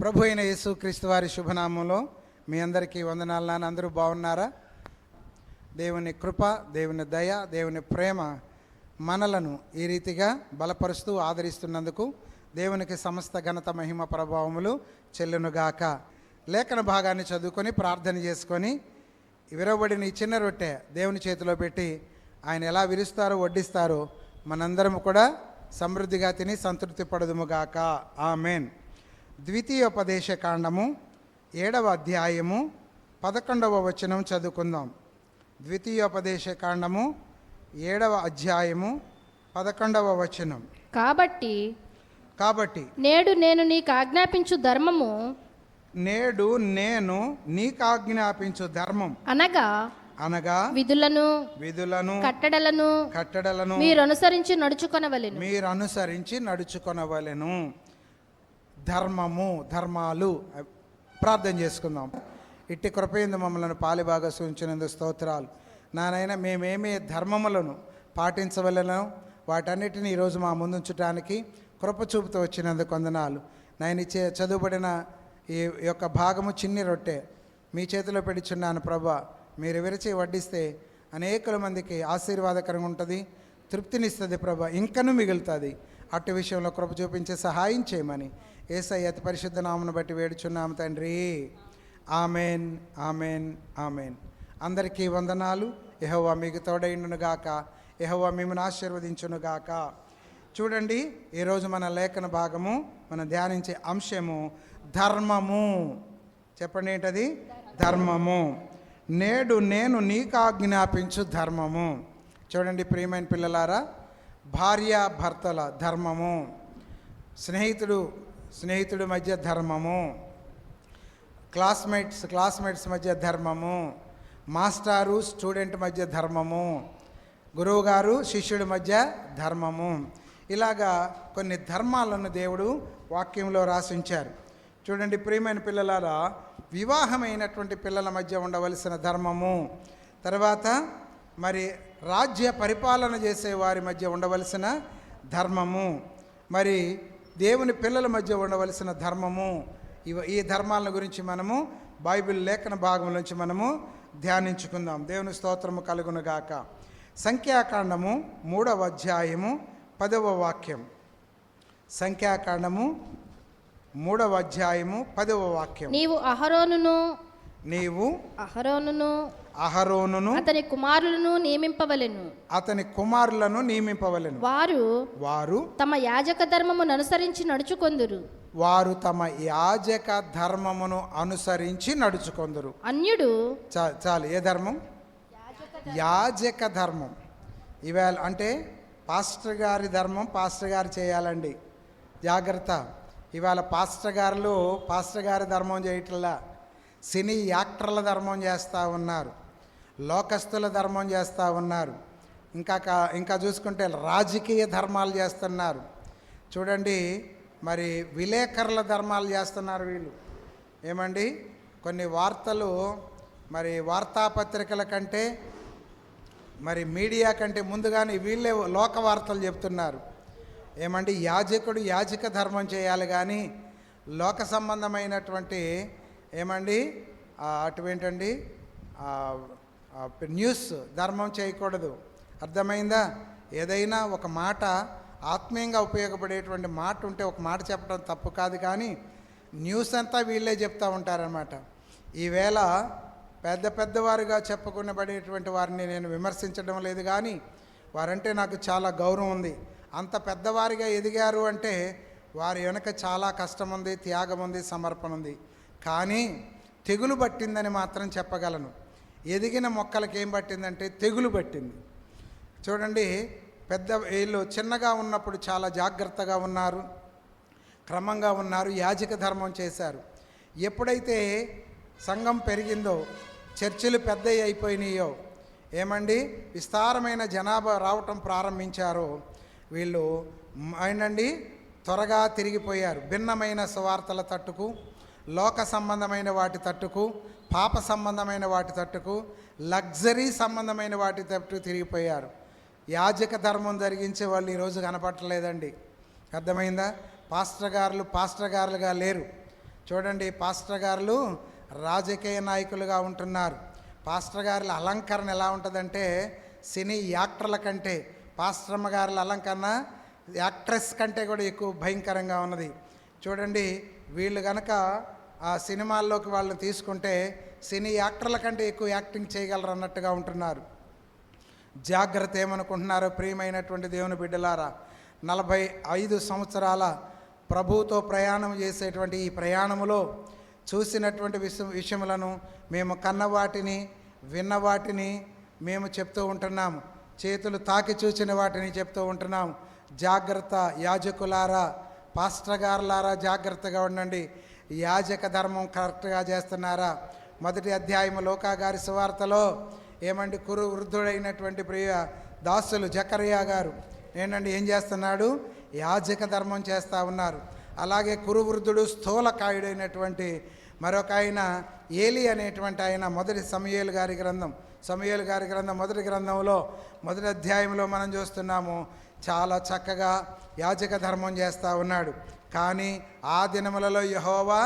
ప్రభు అయిన యేసు క్రీస్తు వారి శుభనామంలో మీ అందరికీ వందనాలు నాన్న. అందరూ బాగున్నారా? దేవుని కృప దేవుని దయ దేవుని ప్రేమ మనలను ఈ రీతిగా బలపరుస్తూ ఆదరిస్తున్నందుకు దేవునికి సమస్త ఘనత మహిమ ప్రభావములు చెల్లునుగాక. లేఖన భాగాన్ని చదువుకొని ప్రార్థన చేసుకొని విరవబడిన ఈ చిన్న రొట్టె దేవుని చేతిలో పెట్టి ఆయన ఎలా విరుస్తారో వడ్డిస్తారో మనందరం కూడా సమృద్ధిగా తిని సంతృప్తి పడదుముగాక ఆమెన్. ద్వితీయోపదేశ కాండము ఏడవ అధ్యాయము పదకొండవ వచనం చదువుకుందాం. ద్వితీయోపదేశ కాండము ఏడవ అధ్యాయము పదకొండవ వచనం. కాబట్టి కాబట్టి నేడు నేను నీకు ఆజ్ఞాపించు ధర్మము నేడు నేను నీకు ఆజ్ఞాపించు ధర్మం అనగా అనగా విధులను విధులను కట్టడలను కట్టడలను మీరు అనుసరించి నడుచుకొనవలెను. మీరు అనుసరించి నడుచుకొనవలెను. ధర్మము ధర్మాలు ప్రార్థన చేసుకుందాం. ఇట్టి కృపయింది మమ్మల్ని పాలిబాగా సూచించినందు స్తోత్రాలు. నానైనా మేమేమే ధర్మములను పాటించవలెను వాటన్నిటిని ఈరోజు మా ముందుంచడానికి కృప చూపుతూ వచ్చినందుకు వందనాలు. నేను ఇచ్చే చదువుబడిన ఈ యొక్క భాగము చిన్ని రొట్టె మీ చేతిలో పెడుచున్నాను ప్రభా. మీరు విరిచి వడ్డిస్తే అనేకుల మందికి ఆశీర్వాదకరంగా ఉంటుంది తృప్తినిస్తుంది ప్రభా. ఇంకనూ మిగులుతుంది. అట్టు విషయంలో కృప చూపించే సహాయం చేయమని. ఏసై అతి పరిశుద్ధ నామను బట్టి వేడుచున్నాము తండ్రి. Amen amen amen. అందరికీ వందనాలు. ఎహోవా మీకు తోడైండునుగాక ఎహోవా మిమ్మల్ని ఆశీర్వదించునుగాక చూడండి ఈరోజు మన లేఖన భాగము మనం ధ్యానించే అంశము ధర్మము. చెప్పండి ఏంటది? ధర్మము. నేడు నేను నీకు ఆజ్ఞాపించు ధర్మము. చూడండి ప్రియమైన పిల్లలారా భార్య భర్తల ధర్మము స్నేహితుడు స్నేహితుడి మధ్య ధర్మము క్లాస్మేట్స్ క్లాస్మేట్స్ మధ్య ధర్మము మాస్టారు స్టూడెంట్ మధ్య ధర్మము గురువుగారు శిష్యుడి మధ్య ధర్మము. ఇలాగా కొన్ని ధర్మాలను దేవుడు వాక్యంలో రాసించారు. చూడండి ప్రియమైన పిల్లలారా వివాహమైనటువంటి పిల్లల మధ్య ఉండవలసిన ధర్మము. తర్వాత మరి రాజ్య పరిపాలన చేసే వారి మధ్య ఉండవలసిన ధర్మము. మరి దేవుని పిల్లల మధ్య ఉండవలసిన ధర్మము. ఇవ ఈ ధర్మాల గురించి మనము బైబిల్ లేఖన భాగం నుంచి మనము ధ్యానించుకుందాం. దేవుని స్తోత్రము కలుగునుగాక సంఖ్యాకాండము మూడవ అధ్యాయము పదవ వాక్యం. సంఖ్యాకాండము మూడవ అధ్యాయము పదవ వాక్యం. నీవు అహరోనును నీవు అహరోనును అహరోనును అతని కుమారులను నియమింపవలెను. అతని కుమారులను నియమింపవలెను. వారు వారు తమ యాజక ధర్మమును అనుసరించి నడుచుకొందురు. వారు తమ యాజక ధర్మమును అనుసరించి నడుచుకొందరు. అన్యుడు చాలు ఏ ధర్మం? యాజక ధర్మం. ఇవాళ అంటే పాస్టర్ గారి ధర్మం పాస్టర్ గారు చేయాలండి. జాగ్రత్త. ఇవాళ పాస్టర్ గారులు పాస్టర్ గారి ధర్మం చేయట్లా సినీ యాక్టర్ల ధర్మం చేస్తూ ఉన్నారు. లోకస్తుల ధర్మం చేస్తూ ఉన్నారు. ఇంకా ఇంకా చూసుకుంటే రాజకీయ ధర్మాలు చేస్తున్నారు. చూడండి మరి విలేకరుల ధర్మాలు చేస్తున్నారు వీళ్ళు. ఏమండి? కొన్ని వార్తలు మరి వార్తాపత్రికల కంటే మరి మీడియా కంటే ముందుగానే వీళ్ళే లోక వార్తలు చెప్తున్నారు. ఏమండి? యాజకుడు యాజక ధర్మం చేయాలి కానీ లోక సంబంధమైనటువంటి ఏమండి? అటువేంటండి అటువంటండి న్యూస్ ధర్మం చేయకూడదు. అర్థమైందా? ఏదైనా ఒక మాట ఆత్మీయంగా ఉపయోగపడేటువంటి మాట ఉంటే ఒక మాట చెప్పడం తప్పు కాదు కానీ న్యూస్ అంతా వీళ్ళే చెప్తూ ఉంటారనమాట ఈవేళ పెద్ద పెద్దవారుగా చెప్పుకునబడేటువంటి వారిని నేను విమర్శించడం లేదు కానీ వారంటే నాకు చాలా గౌరవం ఉంది. అంత పెద్దవారిగా ఎదిగారు అంటే వారి వెనుక చాలా కష్టం ఉంది త్యాగం ఉంది సమర్పణ ఉంది. కానీ తెగులు పట్టిందని మాత్రం చెప్పగలను. ఎదిగిన మొక్కలకి ఏం పట్టిందంటే తెగులు పట్టింది. చూడండి పెద్ద వీళ్ళు చిన్నగా ఉన్నప్పుడు చాలా జాగ్రత్తగా ఉన్నారు క్రమంగా ఉన్నారు యాజక ధర్మం చేశారు. ఎప్పుడైతే సంఘం పెరిగిందో చర్చిలు పెద్దవి అయిపోయినాయో ఏమండి విస్తారమైన జనాభా రావటం ప్రారంభించారో వీళ్ళు ఏంటండి త్వరగా తిరిగిపోయారు. భిన్నమైన సువార్తల తట్టుకు లోక సంబంధమైన వాటి తట్టుకు పాప సంబంధమైన వాటి తట్టుకు లగ్జరీ సంబంధమైన వాటి తట్టు తిరిగిపోయారు. యాజక ధర్మం జరిగించే వాళ్ళు ఈరోజు కనపట్టలేదండి అర్థమైందా? పాస్టర్ గారులు పాస్టర్ గారులుగా లేరు. చూడండి పాస్టర్ గారులు రాజకీయ నాయకులుగా ఉంటున్నారు. పాస్టర్ గారుల అలంకరణ ఎలా ఉంటుందంటే సినీ యాక్టర్ల కంటే పాస్టర్మ గారుల అలంకరణ యాక్ట్రెస్ కంటే కూడా ఎక్కువ భయంకరంగా ఉన్నది. చూడండి వీళ్ళు కనుక ఆ సినిమాల్లోకి వాళ్ళని తీసుకుంటే సినీ యాక్టర్ల కంటే ఎక్కువ యాక్టింగ్ చేయగలరు అన్నట్టుగా ఉంటున్నారు. జాగ్రత్త ఏమనుకుంటున్నారో ప్రియమైనటువంటి దేవుని బిడ్డలారా నలభై ఐదు సంవత్సరాల ప్రభువుతో ప్రయాణం చేసేటువంటి ఈ ప్రయాణములో చూసినటువంటి విష విషయములను మేము కన్న వాటిని మేము చెప్తూ ఉంటున్నాము చేతులు తాకి చూసిన వాటిని చెప్తూ ఉంటున్నాము జాగ్రత్త యాజకులారా పాస్టర్ గారులారా జాగ్రత్తగా ఉండండి. యాజక ధర్మం కరెక్ట్గా చేస్తున్నారా? మొదటి అధ్యాయము లోకాగారి సువార్తలో ఏమండి కురు వృద్ధుడైనటువంటి ప్రియ దాసులు జకరియా గారు ఏంటండి ఏం చేస్తున్నాడు? యాజక ధర్మం చేస్తూ ఉన్నారు. అలాగే కురు వృద్ధుడు స్థూలకాయుడైనటువంటి మరొక ఆయన ఏలి అనేటువంటి ఆయన మొదటి సమయలు గారి గ్రంథం. సమయలు గారి గ్రంథం మొదటి గ్రంథంలో మొదటి అధ్యాయంలో మనం చూస్తున్నాము చాలా చక్కగా యాజక ధర్మం చేస్తూ ఉన్నాడు. కానీ ఆ దినములలో యహోవా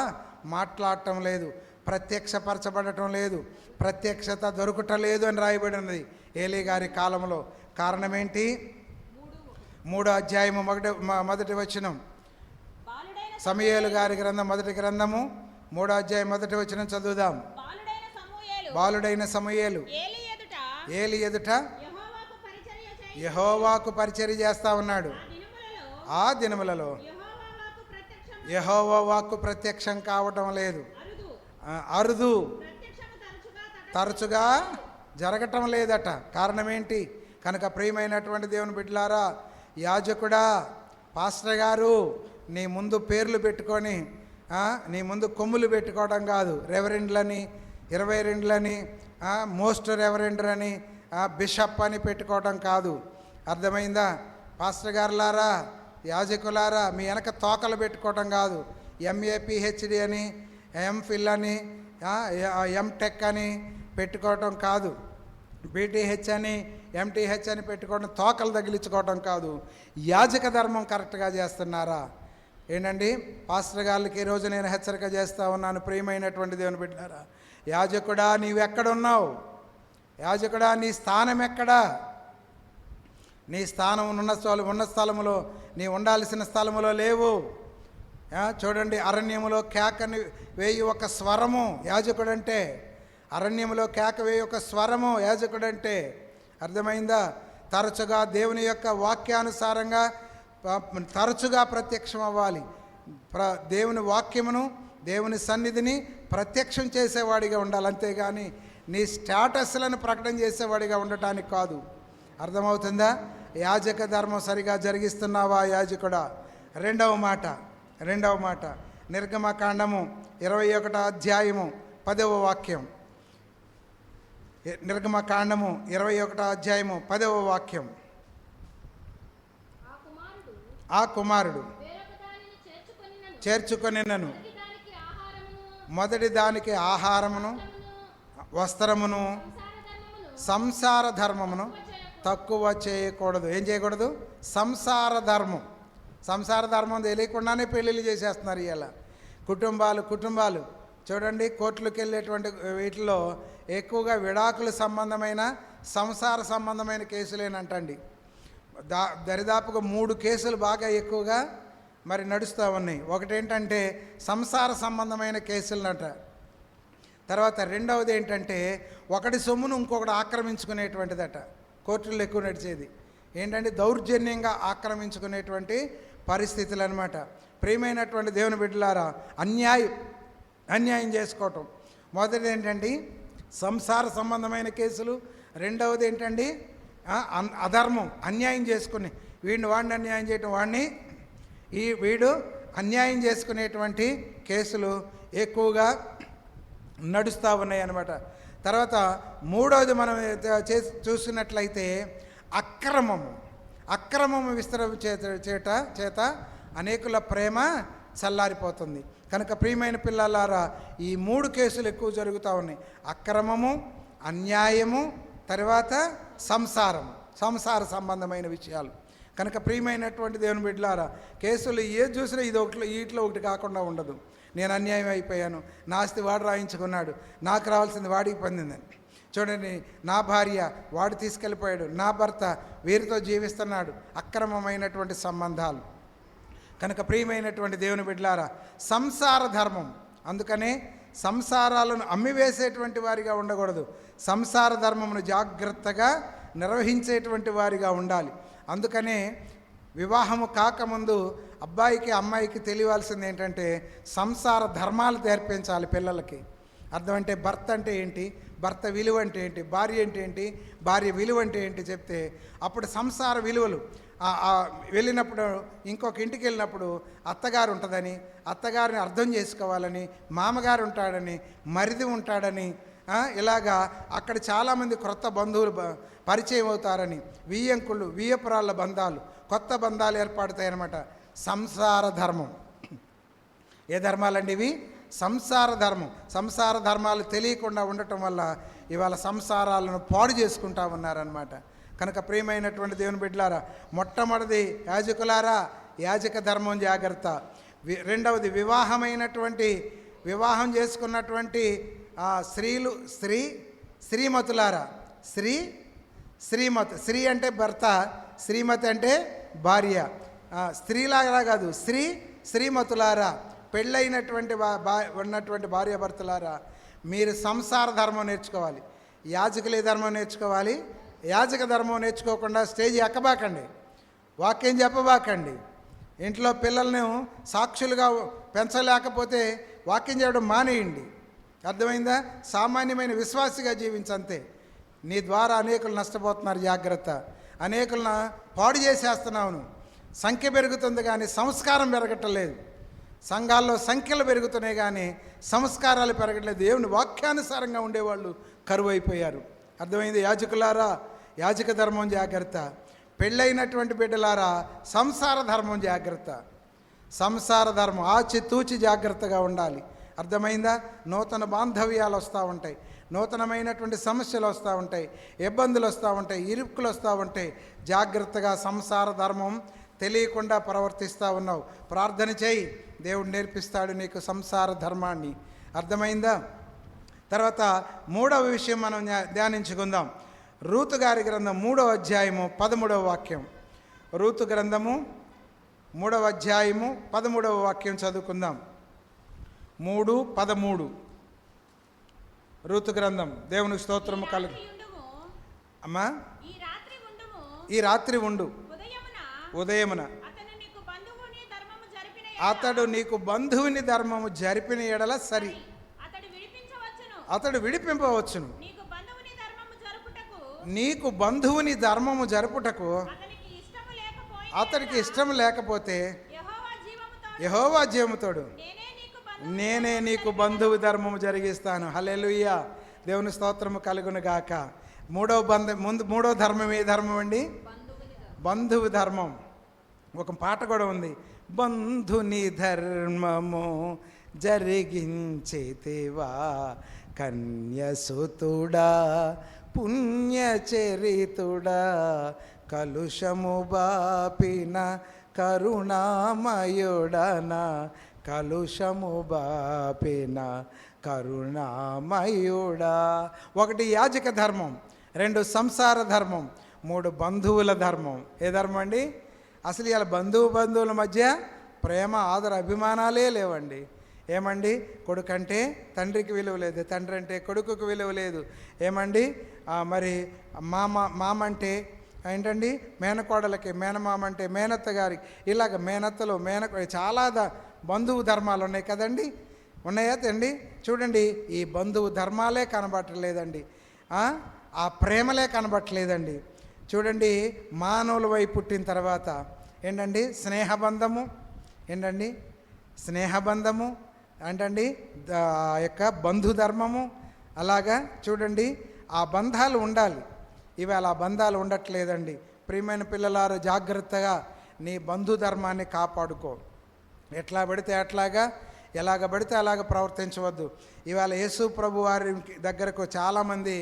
మాట్లాడటం లేదు ప్రత్యక్షపరచబడటం లేదు ప్రత్యక్షత దొరుకుట లేదు అని రాయబడి ఉన్నది ఏలీ గారి కాలంలో కారణం ఏంటి మూడో అధ్యాయము మొదటి మొదటి వచనం. సమయేలు గారి గ్రంథం మొదటి గ్రంథము మూడో అధ్యాయం మొదటి వచనం చదువుదాం. బాలుడైన సమూయేలు ఏలి ఎదుట యెహోవాకు పరిచర్య చేస్తా ఉన్నాడు. ఆ దినములలో యహోవా వాక్కు ప్రత్యక్షం కావటం లేదు. అరుదు. తరచుగా జరగటం లేదట. కారణం ఏంటి కనుక ప్రియమైనటువంటి దేవుని బిడ్డలారా యాజకుడా పాస్టర్ గారు నీ ముందు పేర్లు పెట్టుకొని నీ ముందు కొమ్ములు పెట్టుకోవడం కాదు. రెవరెండ్లని ఇరవై రెండ్లని మోస్ట్ రెవరెండ్లని ఆ, బిషప్ అని పెట్టుకోవడం కాదు. అర్థమైందా? పాస్టర్ గారులారా యాజకులారా మీ వెనక తోకలు పెట్టుకోవటం కాదు. ఎంఏపిహెచ్డి అని ఎంఫిల్ అని ఎంటెక్ అని పెట్టుకోవటం కాదు. బీటీహెచ్ అని ఎంటీహెచ్ అని పెట్టుకోవడం తోకలు తగిలించుకోవటం కాదు. యాజక ధర్మం కరెక్ట్గా చేస్తున్నారా? ఏంటండి? పాస్టర్ గారికి ఈరోజు నేను హెచ్చరిక చేస్తా ఉన్నాను ప్రియమైనటువంటి దేవుని బిడ్డారా. యాజకుడా నీవెక్కడున్నావు? యాజకుడా నీ స్థానం ఎక్కడా? నీ స్థానం ఉన్న స్థలం ఉన్న స్థలములో నీ ఉండాల్సిన స్థలములో లేవు. చూడండి అరణ్యములో కేకని వేయి ఒక స్వరము యాజకుడంటే. అరణ్యములో కేక వేయి ఒక స్వరము యాజకుడంటే. అర్థమైందా? తరచుగా దేవుని యొక్క వాక్యానుసారంగా తరచుగా ప్రత్యక్షం అవ్వాలి ప్ర దేవుని వాక్యమును దేవుని సన్నిధిని ప్రత్యక్షం చేసేవాడిగా ఉండాలి. అంతేగాని నీ స్టేటస్లను ప్రకటన చేసేవాడిగా ఉండటానికి కాదు. అర్థమవుతుందా? యాజక ధర్మం సరిగా జరిగిస్తున్నావా యాజకుడా? రెండవ మాట రెండవ మాట. నిర్గమకాండము ఇరవై ఒకటో అధ్యాయము పదవ వాక్యం. నిర్గమకాండము ఇరవై ఒకటో అధ్యాయము పదవ వాక్యం. ఆ కుమారుడు చేర్చుకొనినను. మొదటి దానికి ఆహారమును వస్త్రమును సంసార ధర్మమును తక్కువ చేయకూడదు. ఏం చేయకూడదు? సంసార ధర్మం. సంసార ధర్మం తెలియకుండానే పెళ్ళిళ్ళు చేసేస్తున్నారు ఇవాళ కుటుంబాలు కుటుంబాలు. చూడండి కోర్టులకు వెళ్ళేటువంటి వీటిలో ఎక్కువగా విడాకుల సంబంధమైన సంసార సంబంధమైన కేసులేనంటండి దా దరిదాపుగా మూడు కేసులు బాగా ఎక్కువగా మరి నడుస్తూ ఉన్నాయి. ఒకటేంటంటే సంసార సంబంధమైన కేసులనట. తర్వాత రెండవది ఏంటంటే ఒకటి సొమ్మును ఇంకొకటి ఆక్రమించుకునేటువంటిదట. కోర్టుల్లో ఎక్కువ నడిచేది. ఏంటంటే దౌర్జన్యంగా ఆక్రమించుకునేటువంటి పరిస్థితులు అనమాట ప్రియమైనటువంటి దేవుని బిడ్డలారా అన్యాయం అన్యాయం చేసుకోవటం. మొదటిది ఏంటండి సంసార సంబంధమైన కేసులు. రెండవది ఏంటండి అధర్మం అన్యాయం చేసుకుని వీడిని వాడిని అన్యాయం చేయటం వాడిని ఈ వీడు అన్యాయం చేసుకునేటువంటి కేసులు ఎక్కువగా నడుస్తూ ఉన్నాయి అన్నమాట తర్వాత మూడవది మనం చే చూసినట్లయితే అక్రమము. అక్రమము విస్తరం చేత చేత అనేకుల ప్రేమ చల్లారిపోతుంది. కనుక ప్రియమైన పిల్లలారా ఈ మూడు కేసులు ఎక్కువ జరుగుతూ ఉన్నాయి. అక్రమము అన్యాయము తర్వాత సంసారం సంసార సంబంధమైన విషయాలు. కనుక ప్రియమైనటువంటి దేవుని బిడ్డలారా కేసులు ఏది చూసినా ఇది ఒకటి వీటిలో ఒకటి కాకుండా ఉండదు. నేను అన్యాయం అయిపోయాను. నాస్తి వాడు రాయించుకున్నాడు. నాకు రావాల్సింది వాడికి పొందిందని. చూడండి నా భార్య వాడు తీసుకెళ్ళిపోయాడు. నా భర్త వీరితో జీవిస్తున్నాడు. అక్రమమైనటువంటి సంబంధాలు. కనుక ప్రియమైనటువంటి దేవుని బిడ్డలారా సంసార ధర్మం. అందుకనే సంసారాలను అమ్మివేసేటువంటి వారిగా ఉండకూడదు. సంసార ధర్మమును జాగ్రత్తగా నిర్వహించేటువంటి వారిగా ఉండాలి. అందుకనే వివాహము కాకముందు అబ్బాయికి అమ్మాయికి తెలియాల్సింది ఏంటంటే సంసార ధర్మాలు నేర్పించాలి పిల్లలకి. అర్థం అంటే భర్త అంటే ఏంటి? భర్త విలువ అంటే ఏంటి? భార్య అంటే ఏంటి? భార్య విలువ అంటే ఏంటి చెప్తే అప్పుడు సంసార విలువలు. వెళ్ళినప్పుడు ఇంకొక ఇంటికి వెళ్ళినప్పుడు అత్తగారు ఉంటుందని అత్తగారిని అర్థం చేసుకోవాలని మామగారు ఉంటాడని మరిది ఉంటాడని ఇలాగా అక్కడ చాలామంది క్రొత్త బంధువులు పరిచయం అవుతారని వియ్యంకులు వియ్యపురాళ్ళ బంధాలు. కొత్త బంధాలు ఏర్పడతాయన్నమాట. సంసార ధర్మం. ఏ ధర్మాలండి ఇవి? సంసార ధర్మం. సంసార ధర్మాలు తెలియకుండా ఉండటం వల్ల ఇవాళ సంసారాలను పాడు చేసుకుంటా ఉన్నారనమాట కనుక ప్రియమైనటువంటి దేవుని బిడ్డలారా మొట్టమొదటిది యాజకులారా యాజక ధర్మం జాగ్రత్త. వి- రెండవది వివాహమైనటువంటి వివాహం చేసుకున్నటువంటి ఆ, స్త్రీలు స్త్రీ శ్రీమతులారా. స్త్రీ శ్రీమతి స్త్రీ అంటే భర్త శ్రీమతి అంటే భార్య. ఆ, స్త్రీలాగా కాదు స్త్రీ శ్రీమతులారా పెళ్ళైనటువంటి బా బా- ఉన్నటువంటి భార్యాభర్తలారా మీరు సంసార ధర్మం నేర్చుకోవాలి. యాజకులే ధర్మం నేర్చుకోవాలి. యాజక ధర్మం నేర్చుకోకుండా స్టేజ్ ఎక్కబాకండి. వాక్యం చెప్పబాకండి. ఇంట్లో పిల్లల్ని సాక్షులుగా పెంచలేకపోతే వాక్యం చేయడం మానేయండి. అర్థమైందా? సామాన్యమైన విశ్వాసిగా జీవించంతే. నీ ద్వారా అనేకులు నష్టపోతున్నారు జాగ్రత్త. అనేకులను పాడు చేసేస్తున్నాను సంఖ్య పెరుగుతుంది కానీ సంస్కారం పెరగటం సంఘాల్లో సంఖ్యలు పెరుగుతున్నాయి కానీ సంస్కారాలు పెరగట్లేదు. దేవుని వాక్యానుసారంగా ఉండేవాళ్ళు కరువు అయిపోయారు అర్థమైంది యాజకులారా? యాజక ధర్మం జాగ్రత్త. పెళ్ళైనటువంటి బిడ్డలారా? సంసార ధర్మం జాగ్రత్త. సంసార ధర్మం ఆచితూచి జాగ్రత్తగా ఉండాలి. అర్థమైందా? నూతన బాంధవ్యాలు వస్తూ ఉంటాయి. నూతనమైనటువంటి సమస్యలు వస్తూ ఉంటాయి. ఇబ్బందులు వస్తూ ఉంటాయి. ఇరుక్కులు వస్తూ ఉంటాయి. జాగ్రత్తగా సంసార ధర్మం తెలియకుండా ప్రవర్తిస్తూ ఉన్నావు. ప్రార్థన చేయి. దేవుడు నేర్పిస్తాడు నీకు సంసార ధర్మాన్ని. అర్థమైందా? తర్వాత మూడవ విషయం మనం ధ్యా- ధ్యానించుకుందాం. రూతు గారి గ్రంథం మూడవ అధ్యాయము పదమూడవ వాక్యం. రూతు గ్రంథము మూడవ అధ్యాయము పదమూడవ వాక్యం చదువుకుందాం. మూడు పదమూడు. ఋతు గ్రంథం దేవునికి స్తోత్రము కలుగు. అమ్మా? ఈ రాత్రి ఉండు. ఉదయమున అతడు నీకు బంధువుని ధర్మము జరిపిన ఎడల సరి. అతడు విడిపింపవచ్చును. నీకు బంధువుని ధర్మము జరుపుటకు. అతనికి ఇష్టం లేకపోతే యహోవా జీవముతోడు నేనే నీకు బంధువు ధర్మము జరిగిస్తాను. హలెలుయ్య దేవుని స్తోత్రము కలుగును గాక. మూడో బంధ ముందు మూడో ధర్మం ఏ ధర్మం అండి? బంధువు ధర్మం. ఒక పాట కూడా ఉంది. బంధుని ధర్మము జరిగించేతివా? కన్యసుతుడా పుణ్యచరితుడా కలుషము బాపిన కరుణామయుడన కలుషము బాపిన కరుణామయుడా. ఒకటి యాజక ధర్మం రెండు సంసార ధర్మం మూడు బంధువుల ధర్మం. ఏ ధర్మం అండి? అసలు ఇలా బంధువు బంధువుల మధ్య ప్రేమ ఆదర అభిమానాలే లేవండి. ఏమండి? కొడుకంటే తండ్రికి విలువ లేదు తండ్రి అంటే కొడుకుకు విలువ లేదు. ఏమండి? మరి మామ మామ అంటే ఏంటండి? మేనకోడలకి మేనమామ అంటే మేనత్త గారికి ఇలాగ మేనత్తలు మేనకో చాలా ద బంధువు ధర్మాలు ఉన్నాయి కదండి? ఉన్నాయా తండి చూడండి ఈ బంధువు ధర్మాలే కనబట్టలేదండి. ఆ? ప్రేమలే కనబట్టలేదండి. చూడండి మానవులవై పుట్టిన తర్వాత ఏంటండి? స్నేహబంధము. ఏంటండి? స్నేహబంధము. ఏంటండి? యొక్క బంధుధర్మము. అలాగా చూడండి ఆ బంధాలు ఉండాలి. ఇవాళ బంధాలు ఉండట్లేదండి. ప్రియమైన పిల్లలారు జాగ్రత్తగా నీ బంధుధర్మాన్ని కాపాడుకో. ఎట్లా పడితే అట్లాగా ఎలాగ పడితే అలాగ ప్రవర్తించవద్దు. ఇవాళ యేసు ప్రభు వారి దగ్గరకు చాలామంది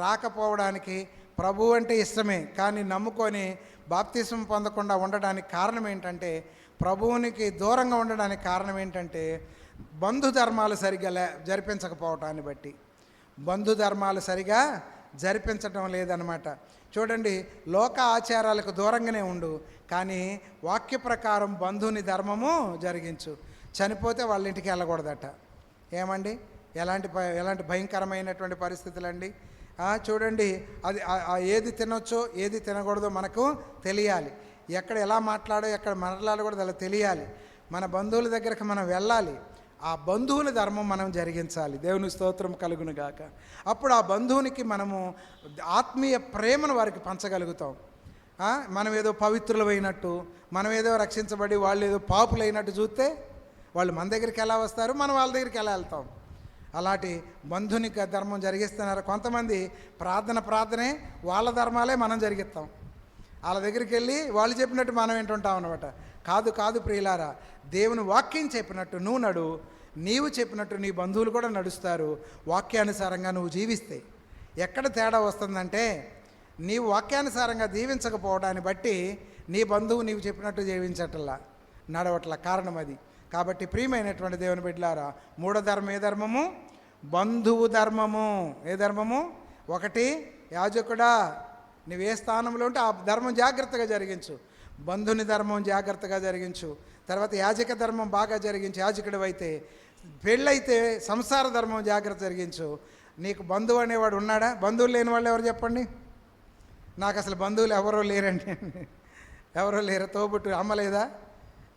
రాకపోవడానికి ప్రభు అంటే ఇష్టమే కానీ నమ్ముకొని బాప్తిసం పొందకుండా ఉండడానికి కారణం ఏంటంటే ప్రభువునికి దూరంగా ఉండడానికి కారణం ఏంటంటే బంధు ధర్మాలు సరిగ్గా లే జరిపించకపోవటాన్ని బట్టి. బంధు ధర్మాలు సరిగా జరిపించడం లేదనమాట చూడండి లోక ఆచారాలకు దూరంగానే ఉండు కానీ వాక్య ప్రకారం బంధువుని ధర్మము జరిగించు. చనిపోతే వాళ్ళ ఇంటికి వెళ్ళకూడదట. ఏమండి? ఎలాంటి ఎలాంటి భయంకరమైనటువంటి పరిస్థితులండి? చూడండి అది ఏది తినొచ్చో ఏది తినకూడదో మనకు తెలియాలి. ఎక్కడ ఎలా మాట్లాడో ఎక్కడ మాట్లాడకూడదో అలా తెలియాలి. మన బంధువుల దగ్గరకు మనం వెళ్ళాలి. ఆ బంధువుల ధర్మం మనం జరిగించాలి. దేవుని స్తోత్రం కలుగును గాక. అప్పుడు ఆ బంధువునికి మనము ఆత్మీయ ప్రేమను వారికి పంచగలుగుతాం. మనం ఏదో పవిత్రులమైనట్టు మనం ఏదో రక్షించబడి వాళ్ళు ఏదో పాపులైనట్టు చూస్తే వాళ్ళు మన దగ్గరికి ఎలా వస్తారు? మనం వాళ్ళ దగ్గరికి ఎలా వెళ్తాం? అలాంటి బంధునిక ధర్మం జరిగిస్తున్నారు కొంతమంది. ప్రార్థన ప్రార్థనే వాళ్ళ ధర్మాలే మనం జరిగిస్తాం. వాళ్ళ దగ్గరికి వెళ్ళి వాళ్ళు చెప్పినట్టు మనం వింటుంటాం అనమాట కాదు కాదు ప్రియులారా దేవుని వాక్యం చెప్పినట్టు నువ్వు నడు నీవు చెప్పినట్టు నీ బంధువులు కూడా నడుస్తారు వాక్యానుసారంగా నువ్వు జీవిస్తే. ఎక్కడ తేడా వస్తుందంటే నీవు వాక్యానుసారంగా జీవించకపోవడాన్ని బట్టి నీ బంధువు నీవు చెప్పినట్టు జీవించటల్లా నడవట్ల కారణం అది. కాబట్టి ప్రియమైనటువంటి దేవుని బిడ్డలారా మూడో ధర్మం ఏ ధర్మము? బంధువు ధర్మము. ఏ ధర్మము? ఒకటి యాజకుడా నువ్వు ఏ స్థానంలో ఉంటే ఆ ధర్మం జాగ్రత్తగా జరిగించు. బంధుని ధర్మం జాగ్రత్తగా జరిగించు. తర్వాత యాజక ధర్మం బాగా జరిగించు. యాజకుడు అయితే పెళ్ళైతే సంసార ధర్మం జాగ్రత్త జరిగించు. నీకు బంధువు అనేవాడు ఉన్నాడా? బంధువులు లేని వాళ్ళు ఎవరు చెప్పండి? నాకు అసలు బంధువులు ఎవరో లేరండి. ఎవరో లేరు. తోబుట్టు అమ్మ లేదా?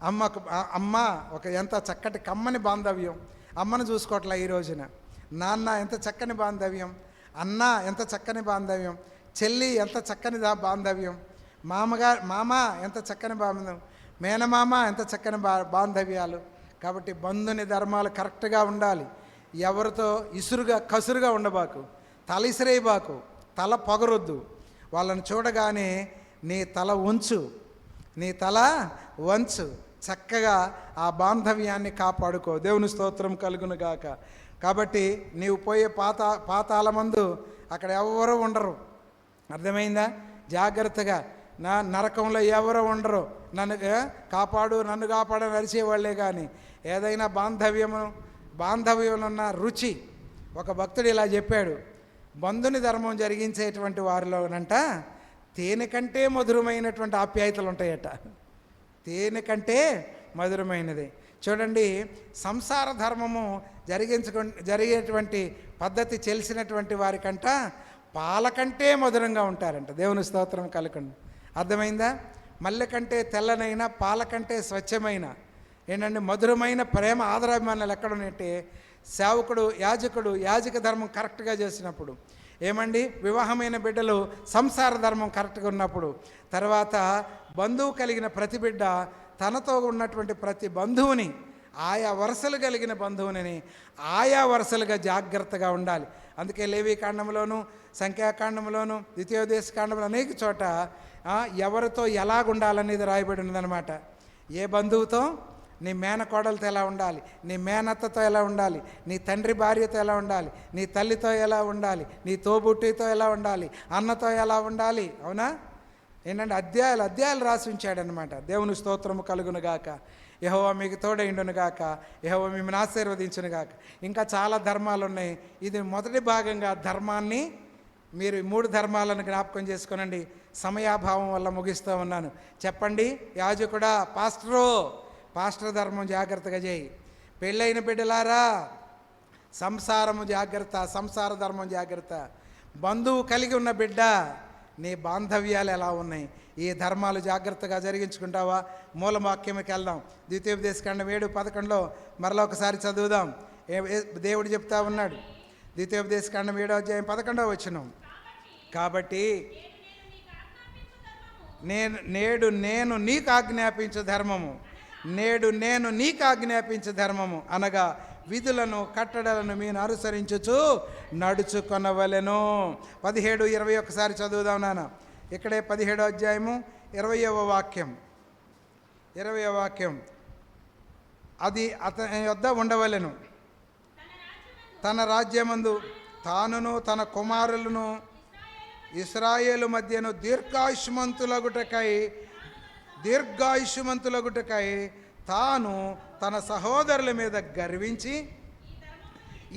అమ్మకు అమ్మ ఒక ఎంత చక్కటి కమ్మని బాంధవ్యం. అమ్మను చూసుకోవట్లే ఈ రోజున. నాన్న ఎంత చక్కని బాంధవ్యం. అన్న ఎంత చక్కని బాంధవ్యం. చెల్లి ఎంత చక్కని దా- బాంధవ్యం. మామగారు మామ ఎంత చక్కని బాంధవ్యం. మేనమామ ఎంత చక్కని బా బాంధవ్యాలు. కాబట్టి బంధుని ధర్మాలు కరెక్ట్గా ఉండాలి. ఎవరితో ఇసురుగా కసురుగా ఉండబాకు. తల ఇసిరేయబాకు తల పొగరొద్దు. వాళ్ళని చూడగానే నీ తల ఉంచు నీ తల వంచు. చక్కగా ఆ బాంధవ్యాన్ని కాపాడుకో. దేవుని స్తోత్రం కలుగును గాక. కాబట్టి నీవు పోయే పాత పాతాల మందు అక్కడ ఎవరూ ఉండరు. అర్థమైందా? జాగ్రత్తగా. నా నరకంలో ఎవరు ఉండరు. నన్ను కాపాడు నన్ను కాపాడు నడిచేవాళ్ళే కానీ ఏదైనా బాంధవ్యము బాంధవ్యంలో ఉన్న రుచి. ఒక భక్తుడు ఇలా చెప్పాడు బంధుని ధర్మం జరిగించేటువంటి వారిలోనంట తేనె కంటే మధురమైనటువంటి ఆప్యాయతలు ఉంటాయట. తేనె కంటే మధురమైనది. చూడండి సంసార ధర్మము జరిగించుకు జరిగేటువంటి పద్ధతి తెలిసినటువంటి వారికంట పాలకంటే మధురంగా ఉంటారంట. దేవుని స్తోత్రం కలకండి. అర్థమైందా? మల్లె కంటే తెల్లనైన పాలకంటే స్వచ్ఛమైన ఏంటంటే మధురమైన ప్రేమ ఆదరాభిమానాలు ఎక్కడ ఉన్నట్టే సేవకుడు యాజకుడు యాజక ధర్మం కరెక్ట్గా చేసినప్పుడు ఏమండి? వివాహమైన బిడ్డలు సంసార ధర్మం కరెక్ట్గా ఉన్నప్పుడు తర్వాత బంధువు కలిగిన ప్రతి బిడ్డ తనతో ఉన్నటువంటి ప్రతి బంధువుని ఆయా వరుసలు కలిగిన బంధువుని ఆయా వరుసలుగా జాగ్రత్తగా ఉండాలి. అందుకే లేవి కాండంలోను సంఖ్యాకాండంలోను ద్వితీయోదేశ కాండంలో అనేక చోట ఎవరితో ఎలాగుండాలనేది రాయబడి ఉందన్నమాట ఏ బంధువుతో? నీ మేనకోడలతో ఎలా ఉండాలి? నీ మేనత్తతో ఎలా ఉండాలి? నీ తండ్రి భార్యతో ఎలా ఉండాలి? నీ తల్లితో ఎలా ఉండాలి? నీ తోబుట్టితో ఎలా ఉండాలి? అన్నతో ఎలా ఉండాలి? అవునా? ఏంటంటే అధ్యాయాలు అధ్యాయాలు రాసి ఉంచాడనమాట దేవుని స్తోత్రము కలుగునుగాక. యహోవా మీకు తోడైండును గాక. యహోవా మిమ్మల్ని ఆశీర్వదించును గాక. ఇంకా చాలా ధర్మాలు ఉన్నాయి ఇది మొదటి భాగంగా ధర్మాన్ని మీరు మూడు ధర్మాలను జ్ఞాపకం చేసుకోనండి. సమయాభావం వల్ల ముగిస్తూ ఉన్నాను. చెప్పండి యాజకుడా పాస్టరో పాస్టర్ ధర్మం జాగ్రత్తగా చేయి. పెళ్ళైన బిడ్డలారా సంసారము జాగ్రత్త సంసార ధర్మం జాగ్రత్త. బంధువు కలిగి ఉన్న బిడ్డ నీ బాంధవ్యాలు ఎలా ఉన్నాయి? ఈ ధర్మాలు జాగ్రత్తగా జరిగించుకుంటావా? మూలవాక్యంకి వెళ్దాం. ద్వితీయోపదేశకాండం ఏడు పదకొండులో మరలా ఒకసారి చదువుదాం. ఏ- దేవుడు చెప్తా ఉన్నాడు. ద్వితీయోపదేశకాండం ఏడో అధ్యాయం పదకొండవ వచ్చినాం కాబట్టి నేను నేడు నేను నీకు ఆజ్ఞాపించు ధర్మము. నేడు నేను నీకు ఆజ్ఞాపించు ధర్మము అనగా విధులను కట్టడలను మీరు అనుసరించుచు నడుచుకొనవలెను. పదిహేడు ఇరవై ఒకసారి చదువుదాం నాన్న. ఇక్కడే పదిహేడో అధ్యాయము ఇరవయవ వాక్యం. ఇరవయవ వాక్యం. అది అతని యొద్ద ఉండవలెను. తన రాజ్యమందు తానును తన కుమారులను ఇస్రాయేలు మధ్యను దీర్ఘాయుష్మంతులగుటకై దీర్ఘాయుష్మంతులగుటకై తాను తన సహోదరుల మీద గర్వించి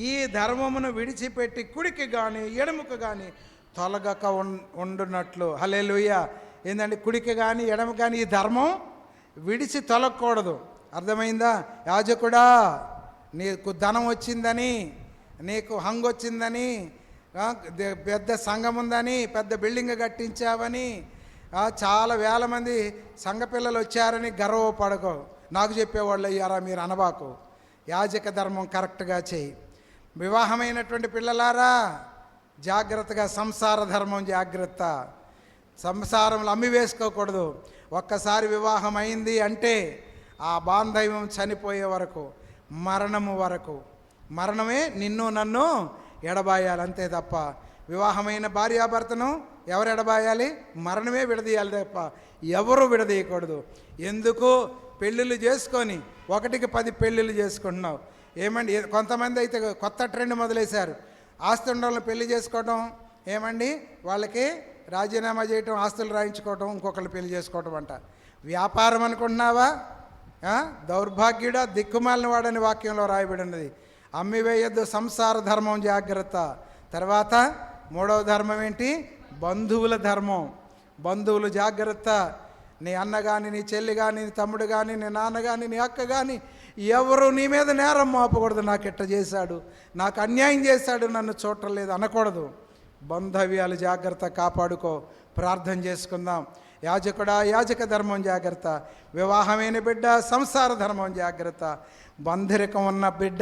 ఈ ధర్మమును విడిచిపెట్టి కుడికి కానీ ఎడముకు కానీ తొలగక ఉండునట్లు. హలే లూయ ఏంటంటే కుడికి కానీ ఎడమ కానీ ఈ ధర్మం విడిచి తొలగకూడదు. అర్థమైందా? యాజకుడా నీకు ధనం వచ్చిందని నీకు హంగ్ వచ్చిందని పెద్ద సంఘం ఉందని పెద్ద బిల్డింగ్ కట్టించావని చాలా వేల మంది సంఘ పిల్లలు వచ్చారని గర్వపడకో. నాకు చెప్పేవాళ్ళు అయ్యారా మీరు అనబాకు? యాజక ధర్మం కరెక్ట్గా చేయి. వివాహమైనటువంటి పిల్లలారా జాగ్రత్తగా సంసార ధర్మం జాగ్రత్త. సంసారంలో అమ్మి వేసుకోకూడదు. ఒక్కసారి వివాహం అయింది అంటే ఆ బాంధవ్యం చనిపోయే వరకు మరణము వరకు. మరణమే నిన్ను నన్ను ఎడబాయాలి అంతే తప్ప. వివాహమైన భార్యాభర్తను ఎవరు ఎడబాయాలి? మరణమే విడదీయాలి తప్ప. ఎవరు విడదీయకూడదు. ఎందుకు? పెళ్ళిళ్ళు చేసుకొని ఒకటికి పది పెళ్ళిళ్ళు చేసుకుంటున్నావు. ఏమండి? కొంతమంది అయితే కొత్త ట్రెండ్ మొదలేశారు. ఆస్తి ఉండాలని పెళ్ళి చేసుకోవడం ఏమండి? వాళ్ళకి రాజీనామా చేయటం ఆస్తులు రాయించుకోవటం ఇంకొకళ్ళు పెళ్ళి చేసుకోవటం అంట. వ్యాపారం అనుకుంటున్నావా? దౌర్భాగ్యుడా దిక్కుమాలిన వాడని వాక్యంలో రాయబడినది. అమ్మివేయద్దు అమ్మి వేయద్దు సంసార ధర్మం జాగ్రత్త. తర్వాత మూడవ ధర్మం ఏంటి? బంధువుల ధర్మం. బంధువులు జాగ్రత్త. నీ అన్న కానీ నీ చెల్లి కానీ నీ తమ్ముడు కానీ నీ నాన్న కానీ నీ అక్క కానీ ఎవరు నీ మీద నేరం మోపకూడదు. నాకు ఇట్ట చేశాడు? నాకు అన్యాయం చేశాడు నన్ను చూడలేదు అనకూడదు. బంధవ్యాలు జాగ్రత్త కాపాడుకో. ప్రార్థన చేసుకుందాం. యాజకుడా యాజక ధర్మం జాగ్రత్త. వివాహమైన బిడ్డ సంసార ధర్మం జాగ్రత్త. బంధరికం ఉన్న బిడ్డ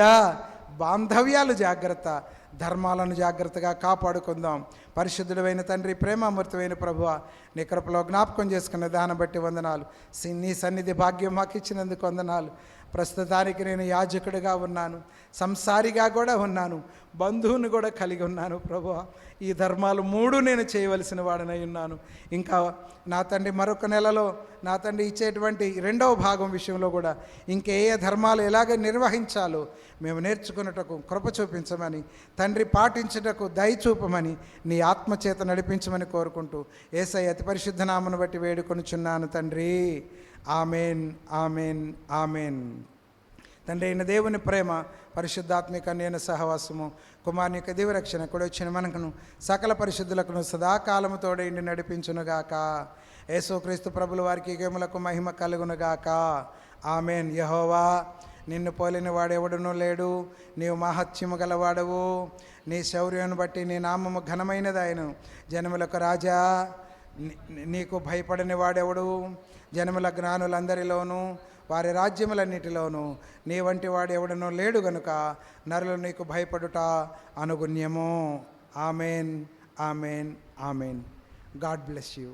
బాంధవ్యాలు జాగ్రత్త. ధర్మాలను జాగ్రత్తగా కాపాడుకుందాం. పరిశుద్ధుడైన తండ్రి ప్రేమామృతమైన ప్రభువ నీ కృపలో జ్ఞాపకం చేసుకున్న దాన్ని బట్టి వందనాలు. నీ సన్నిధి భాగ్యం మాకు ఇచ్చినందుకు వందనాలు. ప్రస్తుతానికి నేను యాజకుడిగా ఉన్నాను. సంసారిగా కూడా ఉన్నాను. బంధువుని కూడా కలిగి ఉన్నాను ప్రభు ఈ ధర్మాలు మూడు నేను చేయవలసిన వాడనై ఉన్నాను. ఇంకా నా తండ్రి మరొక నెలలో నా తండ్రి ఇచ్చేటువంటి రెండవ భాగం విషయంలో కూడా ఇంకే ఏ ధర్మాలు ఎలాగ నిర్వహించాలో మేము నేర్చుకున్నటకు కృప చూపించమని తండ్రి పాటించుటకు దయ చూపమని నీ ఆత్మచేత నడిపించమని కోరుకుంటూ ఏసై అతి పరిశుద్ధ నామను బట్టి వేడుకొనుచున్నాను తండ్రి. Amen amen amen. తండ్రి అయిన దేవుని ప్రేమ పరిశుద్ధాత్మిక నేను సహవాసము కుమారుని యొక్క దివరక్షణ కూడా వచ్చిన మనకును సకల పరిశుద్ధులకును సదాకాలము తోడైండి నడిపించునుగాక. యేసుక్రీస్తు ప్రభుల వారికి గేములకు మహిమ కలుగునుగాక. ఆమెన్. యహోవా నిన్ను పోలిన వాడెవడునూ లేడు. నీవు మహత్యము గలవాడవు. నీ శౌర్యను బట్టి నీ నామము ఘనమైనదాయను. జనములకు రాజా నీకు భయపడని వాడెవడు? జనముల జ్ఞానులందరిలోనూ వారి రాజ్యములన్నిటిలోనూ నీ వంటి వాడు ఎవడనో లేడు గనుక నరులు నీకు భయపడుట అనుగుణ్యము. Amen amen amen. God bless you.